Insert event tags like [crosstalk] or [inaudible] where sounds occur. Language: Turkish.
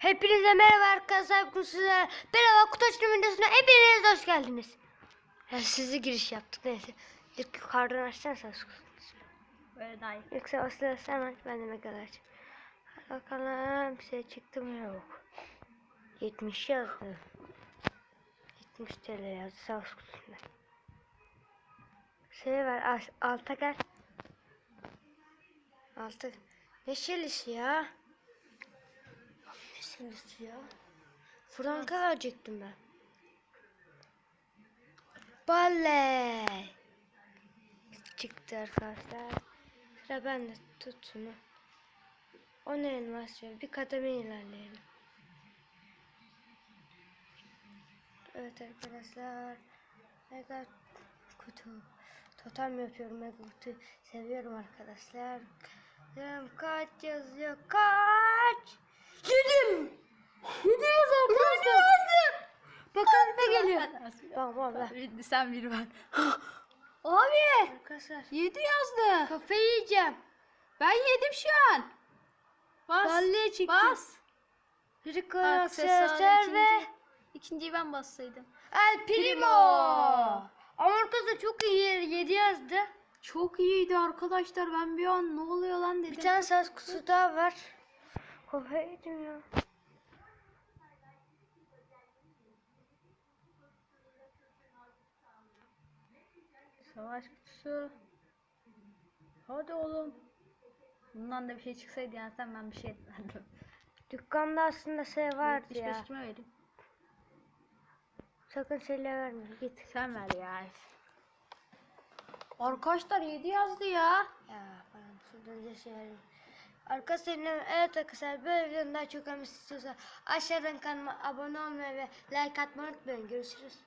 Hepinize merhaba arkadaşlar. Bugün beraber kutu açılım videosuna hepiniz hoş geldiniz. Ya sizi giriş yaptık neyse. İlk yukarıdan açarsanız. Böyle daha iyi. Yoksa sen aç ben de mega aç. Bakalım bir şey çıktı mı yok. 70 yazdı. 70 TL yazdı sağ olsun kutusunda. Şey as- alta gel. Alta. Ne şelisi ya? Ne şelisi ya? Franka verecektim ben. Balle. Çıktı arkadaşlar. Sıra bende tut şunu. O ne elmas ya? Bir kademe ilerleyelim. Evet arkadaşlar. Mega kutu. Totem yapıyorum mega kutu. Seviyorum arkadaşlar. Kaç yazıyor? Kaç? Yedim. Yedi yazıyor arkadaşlar. Bakalım ne geliyor. Tamam. Bir- Sen bir ben. Abi Arkadaşlar 7 yazdı. kafayı yiyeceğim. Ben yedim şu an. Bas. Vallahi çıktı. Bas. Aksesuar Aksesuar ve ikinci. İkinciyi ben bassaydım. El Primo. Ama arkadaşlar çok iyi 7 yazdı. Çok iyiydi arkadaşlar. Ben bir an ne oluyor lan dedim. Bir tane ses kutusu daha var. Kafayı yedim ya. Savaş kutusu. Hadi oğlum. Bundan da bir şey çıksaydı yani sen ben bir şey etmezdim. [laughs] Dükkanda aslında şey vardı 75 ya. kime vereyim? Sakın şeyle verme git. Sen ver ya. Arkadaşlar 7 yazdı ya. Ya falan şuradan da şey vereyim. Arkadaşlar evet arkadaşlar böyle videonun daha çok olması istiyorsa aşağıdan kanalıma abone olmayı ve like atmayı unutmayın. Görüşürüz.